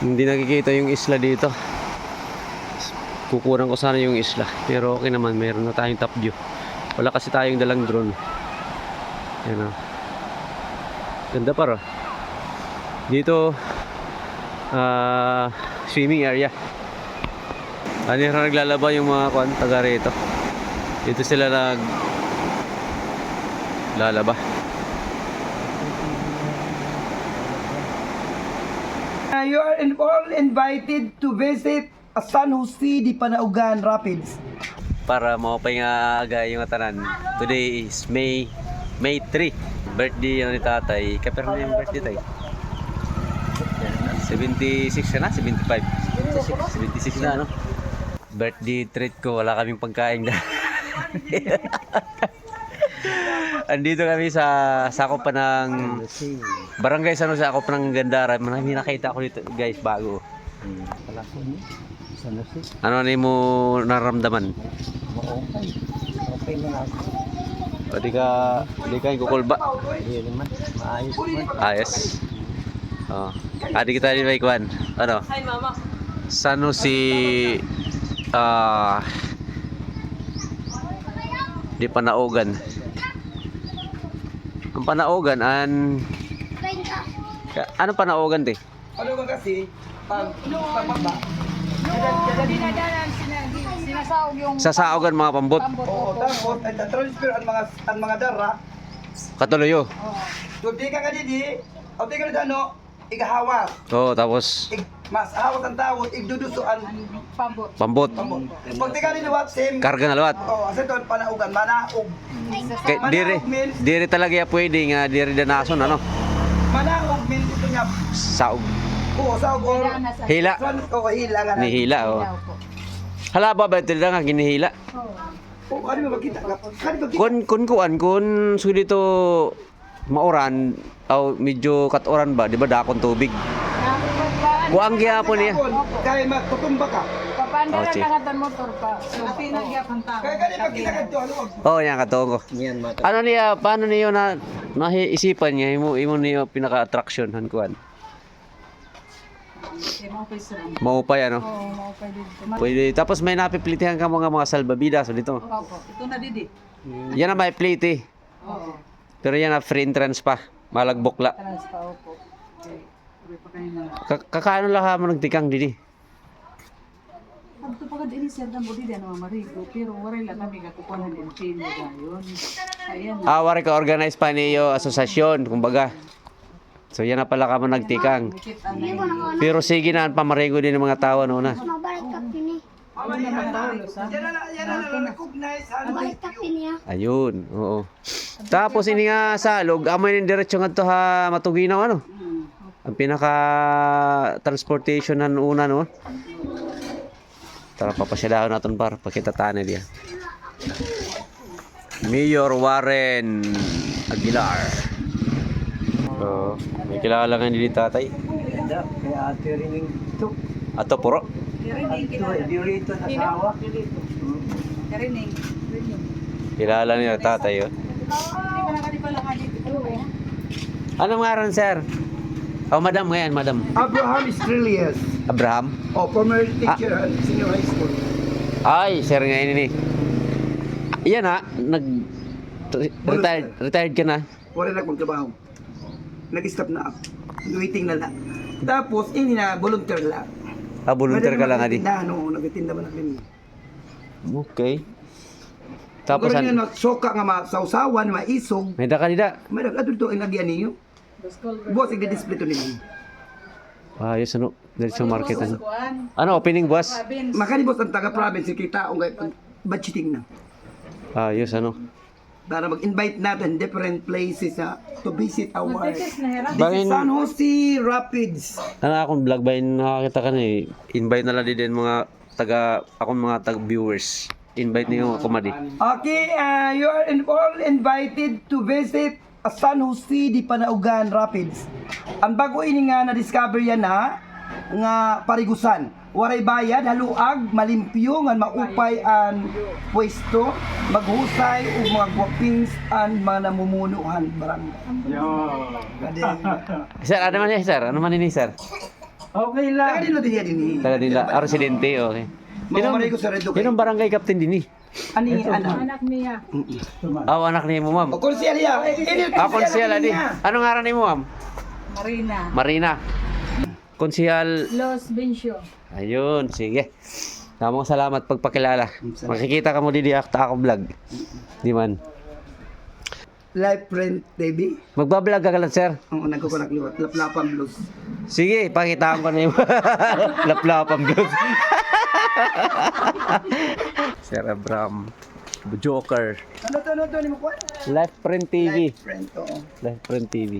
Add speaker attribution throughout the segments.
Speaker 1: Hindi nakikita yung isla dito. Kukunan ko sana yung isla. Pero okay naman, meron na tayong top view. Wala kasi tayong dalang drone. Yan o. Ganda pa Dito, ah, swimming area. Ano yung naglalaba yung mga kwan, taga rito. Dito sila nag lalaba.
Speaker 2: Uh, you are all invited to visit San Jose de Panaugan Rapids.
Speaker 1: para maupay nga aga yung tanan. Today is May May 3. Birthday yan ni tatay. Kapero na yung birthday tayo. 76 ka na? 75? 76 na ano? Birthday treat ko. Wala kaming pagkain na. Andito kami sa sakop pa ng Barangay San Jose, sakop ng Gandara. Marami nakita ko dito guys bago. Ano ni mo naramdaman?
Speaker 3: Okay na ako.
Speaker 1: Di ka, di ka kukulba.
Speaker 3: Hindi naman. Maayos.
Speaker 1: Ayos. Oh. Adi kita di Baikwan. Ano?
Speaker 4: Hi, Mama.
Speaker 1: San Jose ah di Panaugan. Ang Panaugan an ano Panaugan te?
Speaker 2: Ano ba kasi, pag pababa,
Speaker 4: sinasaog yung
Speaker 1: Sa Saugan mga pambot.
Speaker 2: oo, tapos, ay transfer ang mga ang mga dara,
Speaker 1: Katuloyo.
Speaker 2: so di ka nga didi, o di ka na ano, igahawas.
Speaker 1: Oh, tapos?
Speaker 2: Ig, mas hawas ang tawod, igduduso ang
Speaker 4: Pambot.
Speaker 1: pambot.
Speaker 2: pamot. Pag di ka niliwat, same.
Speaker 1: Karga na lawat.
Speaker 2: Oo, kasi doon, panaugan, manaog.
Speaker 1: Kay dire dire talaga ya pwede nga dire danason ano.
Speaker 2: Manaog, min dito niya.
Speaker 1: Saog.
Speaker 2: Oo, sa or,
Speaker 1: Hila.
Speaker 2: Oo, hila nga.
Speaker 1: Ni hila oh.
Speaker 4: po.
Speaker 1: Hala ba ba ito nga ginihila?
Speaker 2: Oo, ba makita ka? Ano ba kita?
Speaker 1: Kun kun kuan kun so dito mauran o medyo katuran ba, di ba dakon tubig. Kuang gyapon niya.
Speaker 2: Kaya matutumba ka.
Speaker 1: Oh,
Speaker 4: Papandaran
Speaker 1: chi.
Speaker 4: lang ang motor pa. So, Ati na gyapon tao.
Speaker 2: Kaya kaya makita ka dito, ano?
Speaker 1: Oh, yan katongo. Ano niya, paano niyo na naisipan niya imo imo niyo pinaka-attraction han kuan. Maupay ano.
Speaker 4: Oo, pwede dito.
Speaker 1: Pwede tapos may napiplitihan ka mga mga salbabidas so dito.
Speaker 4: Opo. Ito na didi.
Speaker 1: Yan na may plite.
Speaker 4: Oo.
Speaker 1: Pero yan na free entrance pa. Malagbokla.
Speaker 4: Trans pa, opo. Okay. Uwi pa kayo na.
Speaker 1: Ka- Kakaano lang ha mo nagtikang didi.
Speaker 4: Pagto pagod ini sir dan budi dan marigo pero waray lang kami kakukuhan din pin gayon. Ayan.
Speaker 1: Ah, wari ka organize pa niyo asosasyon, kumbaga. So yan na pala ka mo nagtikang. Pero sige na, pamarigo din ng mga tao no na.
Speaker 4: Ano
Speaker 2: ano?
Speaker 1: Ayun, oo. Tapos ini nga sa log, amay ng diretsyo nga to ha matuginaw ano. Ang pinaka transportation nan una no. Tara papasyadahan natin par pakita tane dia. Mayor Warren Aguilar. So, may kilala nga ni tatay.
Speaker 3: Kaya ate rin yung ito.
Speaker 1: Ato puro.
Speaker 3: Ito, dirito na asawa.
Speaker 4: Karining.
Speaker 1: Kilala niya tatay oh.
Speaker 4: Di ba na pala ka dito?
Speaker 1: Ano nga ron, sir? Oh, madam ngayon, madam.
Speaker 2: Abraham Estrelias.
Speaker 1: Abraham.
Speaker 2: Oh, former teacher at senior high school.
Speaker 1: Ay, sir nga ini ni. Yan ha, nag re- retired, retired ka na.
Speaker 2: Wala na kong trabaho. Nag-stop na ako. Waiting na lang. Tapos, ini na, volunteer lang.
Speaker 1: Ah, volunteer ka lang adi.
Speaker 2: Nagtitinda, ano, nagtitinda ba na rin.
Speaker 1: Okay. Tapos
Speaker 2: Tapos,
Speaker 1: an,
Speaker 2: ano, soka nga ma, sa usawan, maisog.
Speaker 1: may da kanida.
Speaker 2: May nag-adul to, ang nagyan niyo. Boss, i-display to nila.
Speaker 1: Ayos ano, diretso market ano. Ano, opening boss?
Speaker 4: Sabin.
Speaker 2: Makani boss ang taga-province, kita ang budgeting na.
Speaker 1: Ayos ano.
Speaker 2: Para mag-invite natin different places sa to visit our. This is San Jose Rapids.
Speaker 1: ano akong vlog ba yung nakakita ka na eh. Invite na lang din mga taga, akong mga taga viewers. Invite niyo ako madi.
Speaker 2: Okay, uh, you are all invited to visit a San Jose de Panaugan Rapids. Ang bago ini nga na-discover yan na nga parigusan. Waray bayad, haluag, malimpyo, nga maupay ang pwesto, maghusay o mga guwapings ang mga namumunuhan barangay. Yo.
Speaker 1: Sir, ano man yan, sir? Ano man ini, sir?
Speaker 3: Okay lang.
Speaker 2: Taga din na din yan din.
Speaker 1: Taga nila, ah, residente, okay.
Speaker 2: Mga maray ko sa Redo
Speaker 1: Yun ang barangay captain din eh.
Speaker 2: Ani ana.
Speaker 4: Anak niya.
Speaker 1: Ah, anak ni mo, ma'am.
Speaker 2: O konsyal ya. Ini
Speaker 1: Ah, konsihal, adi. Anong ngaran ni mo, ma'am?
Speaker 4: Marina.
Speaker 1: Marina. Konsihal.
Speaker 4: Los Bencio.
Speaker 1: Ayun, sige. Tamang salamat pagpakilala. Makikita ka mo di di akta ako vlog. Di man.
Speaker 2: Life friend baby.
Speaker 1: Magbablog ka lang, sir.
Speaker 2: Ang unang ko ko nakliwat. Laplapan blues.
Speaker 1: Sige, pakitaan ko na yung laplapang vlog. Sir Abram. Joker.
Speaker 2: Ano to ano to ni mo ko?
Speaker 1: Life Friend TV.
Speaker 2: Life friend to.
Speaker 1: Life Friend TV.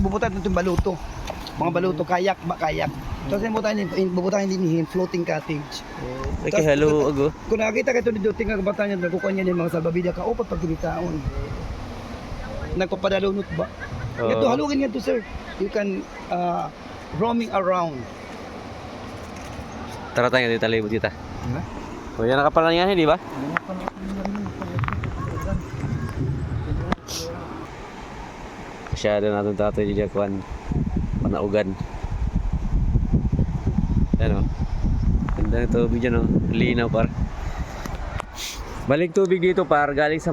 Speaker 2: Bubutan itong baluto. Mga baluto, kayak ba kayak. Tapos yung bubutan din, bubutan din ni floating cottage.
Speaker 1: Ay, kay hello, ago.
Speaker 2: Kung nakakita ka ito dito, tingnan ka bata niya, nagkukuha niya ng mga salbabida ka, upat pag tinitaon. Nagpapadalunot ba?
Speaker 1: Oo.
Speaker 2: Ito, halugin nga to sir. You can uh, roaming around.
Speaker 1: Tara tayo dito talibot kita.
Speaker 2: Diba?
Speaker 1: O yan nakapalan yan, di ba? Masyado natin tato yung Jackwan. Panaugan. Yan o. Ganda ng tubig dyan o. Linaw par. Balik tubig dito par. Galing sa...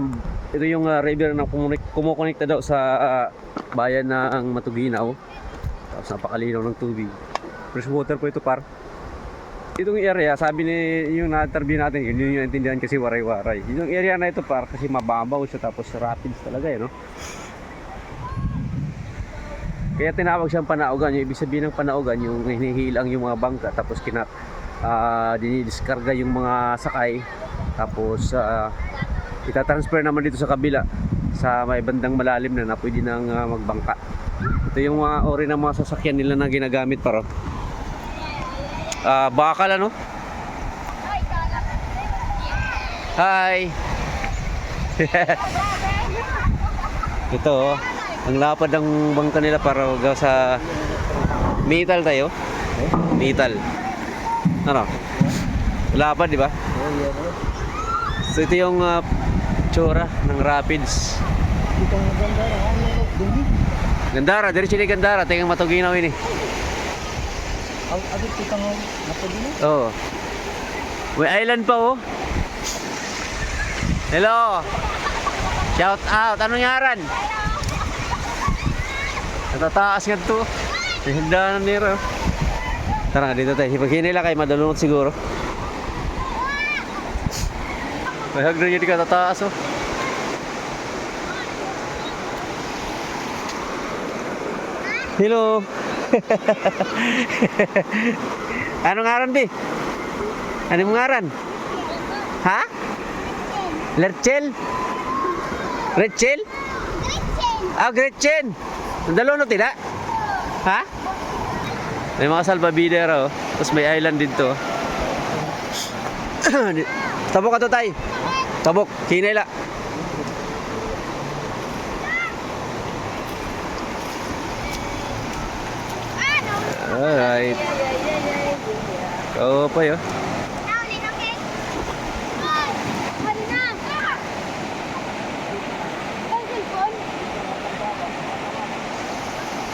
Speaker 1: Ito yung ah, river na kumukonekta daw sa ah, bayan na ang Matuginaw. Tapos napakalinaw ng tubig. Fresh water po ito par. Itong area, sabi ni yung na-interview natin, yun yung naintindihan kasi waray-waray. Yung area na ito par kasi mababaw siya tapos rapids talaga eh, no? Kaya tinawag siyang panaugan. Yung ibig sabihin ng panaugan, yung hinihilang yung mga bangka tapos kina ah dinidiskarga yung mga sakay tapos ah, itatransfer naman dito sa kabila sa may bandang malalim na na pwede nang ah, magbangka. Ito yung mga ori ng mga sasakyan nila na ginagamit para Ah, bakal ano? Hi. Ito, oh. Ang lapad ng bangka nila para sa metal tayo. Metal. Ano? Lapad, di ba? So ito yung ah, tsura ng rapids. Gandara, diretso ni Gandara, tingnan matuginaw ini.
Speaker 3: Agad kita mo napagino.
Speaker 1: Oo. May island pa oh. Hello. Shout out. Anong ngaran? Natataas nga to. Hindanan nila. Tara nga dito tayo. Pag hinila kayo, madalunod siguro. May hagdo yun ka tataas oh. Hello. Anong ngaran, Bi? Anong ngaran? Ha? Lerchel? Rachel? Ah, Gretchen. Nandalo no tila? Ha? May mga salbabida raw. Tapos may island dito. Tabok ka to tay. Tabok. Kinela. Alright. Oo pa yun.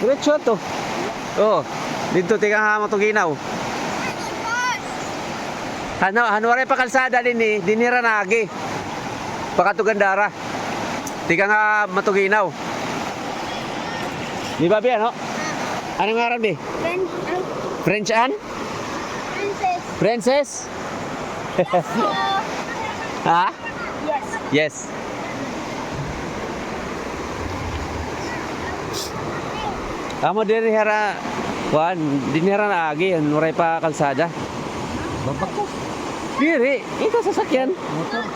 Speaker 1: Diretso to. Oo. Dito tika nga matuginaw. Ano, ano rin pa kalsada din eh. Dinira na agi. Pakatugandara. Tika nga matuginaw. Di ba, Bi, ano? Anong ngaran, Bi?
Speaker 5: Friend, uh,
Speaker 1: French Ann?
Speaker 5: princess.
Speaker 1: Princess?
Speaker 5: So,
Speaker 1: Ha?
Speaker 5: yes.
Speaker 1: Yes. Amo diri hara Juan, dinira na agi, nuray pa kalsada.
Speaker 3: Babak ko.
Speaker 1: Diri, ito sasakyan.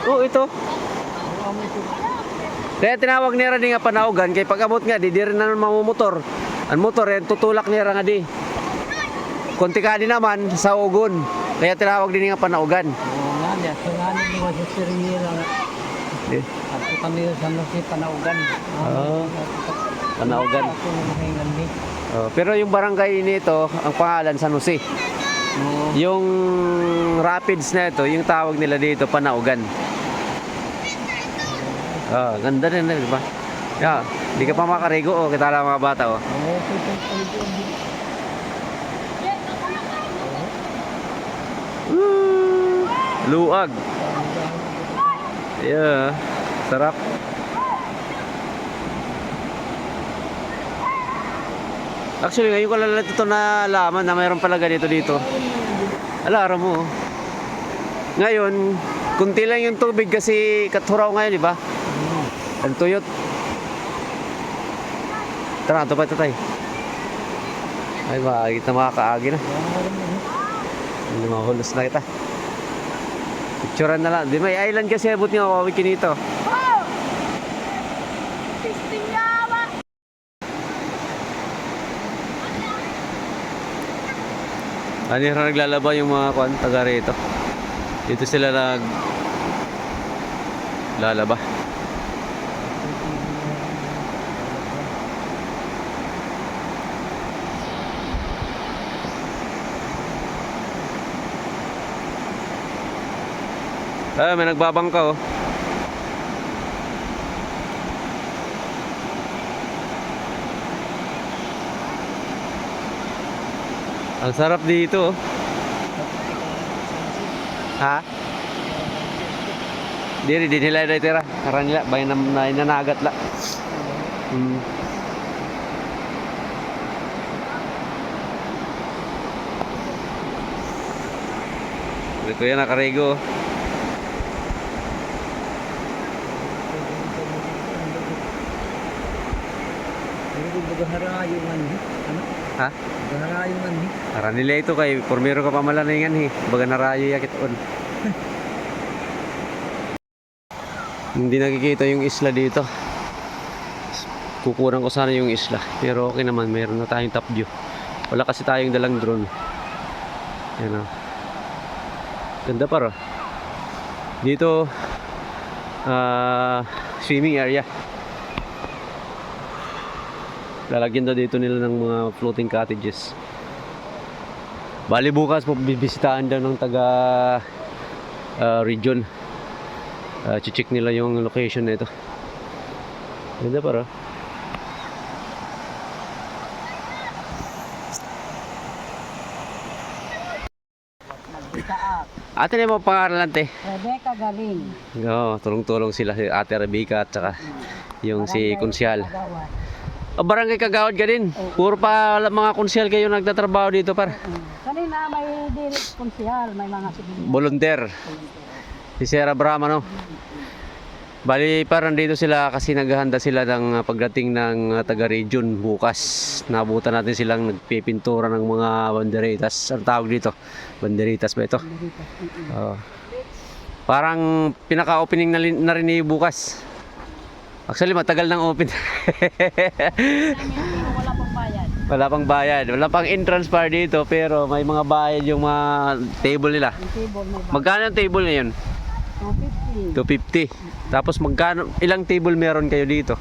Speaker 1: Oo, ito. Kaya tinawag nira di nga panaugan kay pag-abot nga di diri na mamumotor. Ang motor yan tutulak nira nga di. Konti ka di naman sa ugon. Kaya tinawag din nga panaugan.
Speaker 3: Oo nga niya. So nga niya mo sa sirinira.
Speaker 1: Eh,
Speaker 3: At kami sa nasi panaugan.
Speaker 1: Oo. Panaugan. Oh, pero yung barangay nito, ang pangalan San Jose.
Speaker 3: Oo.
Speaker 1: Yung rapids na ito, yung tawag nila dito, Panaugan. Ah, ganda rin, di ba? Yeah. Hindi ka pa makarigo, oh. Kita lang mga bata, oh.
Speaker 3: Pwede.
Speaker 1: Woo! Luag. Yeah. Sarap. Actually, ngayon ko lang ito na laman na mayroon pala ganito dito. Alara mo. oh. Ngayon, kunti lang yung tubig kasi katuraw ngayon, di ba? Ang tuyot. Tara, ito pa ito tayo. Ay, makakita makakaagi na. Hindi mahulos na kita. Picturean na lang. Di may island kasi abot nga ako kinito. Yung naglalaba yung mga kwan, taga rito. Dito sila nag lalaba. Ah, may nagbabangka oh. Ang sarap dito. Ha? Diri di nila dai tira. Karan nila bay na na inanagat la. Hmm. Dito yan
Speaker 3: bagahara yung ano. Ano?
Speaker 1: Ha?
Speaker 3: Bagahara yung ano.
Speaker 1: Karan nila ito kay pormero ka pamalaningan hi. Baga narayo yakit on. Hindi nakikita yung isla dito. Kukunan ko sana yung isla. Pero okay naman, mayroon na tayong top view. Wala kasi tayong dalang drone. Yan o. Ganda pa ro. Dito, ah, swimming area. Lalagyan daw dito nila ng mga floating cottages. Bali bukas po bibisitahan daw ng taga ah, region. Uh, check nila yung location nito. Ganda para. Ate na mo pangaralan te.
Speaker 3: Rebecca Galing.
Speaker 1: Oo, tulong-tulong sila si Ate Rebecca at saka yung si Kunsyal. O barangay Kagawad ka din. Puro pa mga kunsyal kayo nagtatrabaho dito par.
Speaker 3: Kanina may konsyal, may mga sibilyan.
Speaker 1: Volunteer. Si Sarah Brahma no. Bali parang dito sila kasi naghahanda sila ng uh, pagdating ng uh, taga-region bukas. Nabutan natin silang nagpipintura ng mga banderitas. Ang tawag dito? Banderitas ba ito? Oo. Parang pinaka-opening na, lin- na rin ni bukas. Actually, matagal nang open.
Speaker 3: Wala pang bayad.
Speaker 1: Wala pang bayad. Wala pang entrance bar dito pero may mga bayad yung mga table nila. Magkano yung table ngayon?
Speaker 3: 250.
Speaker 1: 250. Tapos magkano, ilang table meron kayo dito?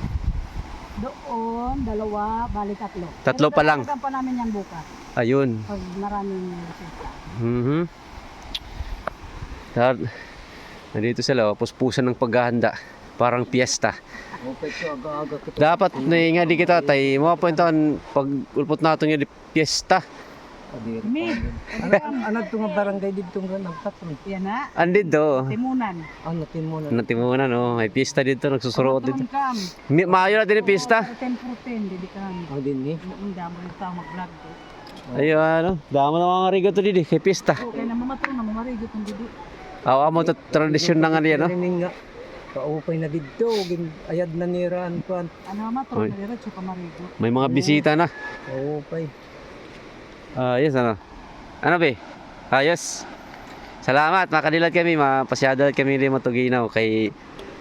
Speaker 3: Doon, dalawa, bali tatlo.
Speaker 1: Tatlo pa lang.
Speaker 3: Pero pa namin yan bukas.
Speaker 1: Ayun.
Speaker 3: Pag maraming.
Speaker 1: Mhm. Dar- Nandito sila, oh, puspusan ng paghahanda. Parang piyesta. Dapat na nga di kita tay, mga puntahan pag ulpot nato nga di piyesta.
Speaker 3: Me. Ano ito nga barangay dito nga nagtatlo?
Speaker 4: Yan na,
Speaker 1: Andid do.
Speaker 4: timunan.
Speaker 3: Ano mo na?
Speaker 1: Natimunan no, may piyesta dito nagsusuroot dito. Mi- Maayo natin yung piyesta.
Speaker 4: 10 for 10, dili kam.
Speaker 3: Ang din ni.
Speaker 4: Ang damo tao mag-vlog.
Speaker 1: Ayun ano, damo na mga rigo to didi kay piyesta.
Speaker 4: Okay na mamatron na mamarigot ng didi.
Speaker 1: Awa mo to tradisyon na nga niya no.
Speaker 3: Kaupay na dito, gin ayad na niraan kuan.
Speaker 4: Ano matron
Speaker 1: Oy.
Speaker 4: na diretso ka marigot.
Speaker 1: May mga bisita na.
Speaker 3: Kaupay.
Speaker 1: Ah, yes, ano? Ano be? Ayos. Salamat, makadilat kami, mapasyadal kami ni Matuginaw kay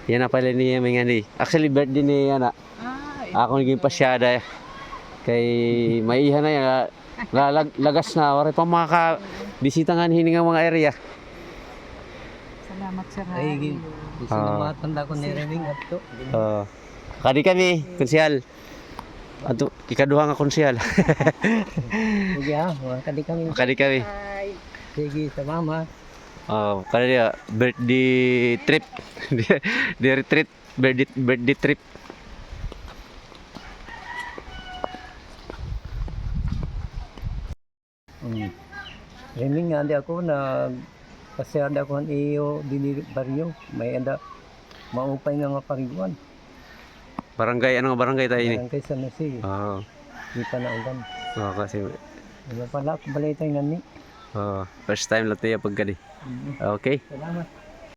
Speaker 1: yan na pala ni Yaming ani. Actually, birthday ni Yana.
Speaker 4: Ah,
Speaker 1: Ako naging pasyada kay maiha na yan. Lalag, lagas na, wala pa mga bisita nga hininga mga area.
Speaker 4: Salamat sir.
Speaker 3: Ay, sinumatan
Speaker 1: ah.
Speaker 3: ako ni Reming at
Speaker 1: to. Oh. Kani kami, konsihal. Ato, ikaduha nga konsihal.
Speaker 3: Sige, kadi kami. Ah.
Speaker 1: Kadi kami.
Speaker 3: Sige, sa mama.
Speaker 1: Oh, kada dia birthday trip. dia retreat birthday birthday trip.
Speaker 3: Hmm. Reming nga, hindi ako na kasi ada ko iyo dili baryo may ada maupay nga nga pariguan.
Speaker 1: Barangay, ano nga barangay tayo ini?
Speaker 3: Barangay San Jose.
Speaker 1: Oo.
Speaker 3: Di pa naugan.
Speaker 1: Oo, kasi
Speaker 3: Wala pala ako balay tayo nga ni.
Speaker 1: oo, first time lang tayo pag gani. Okay.
Speaker 3: Salamat.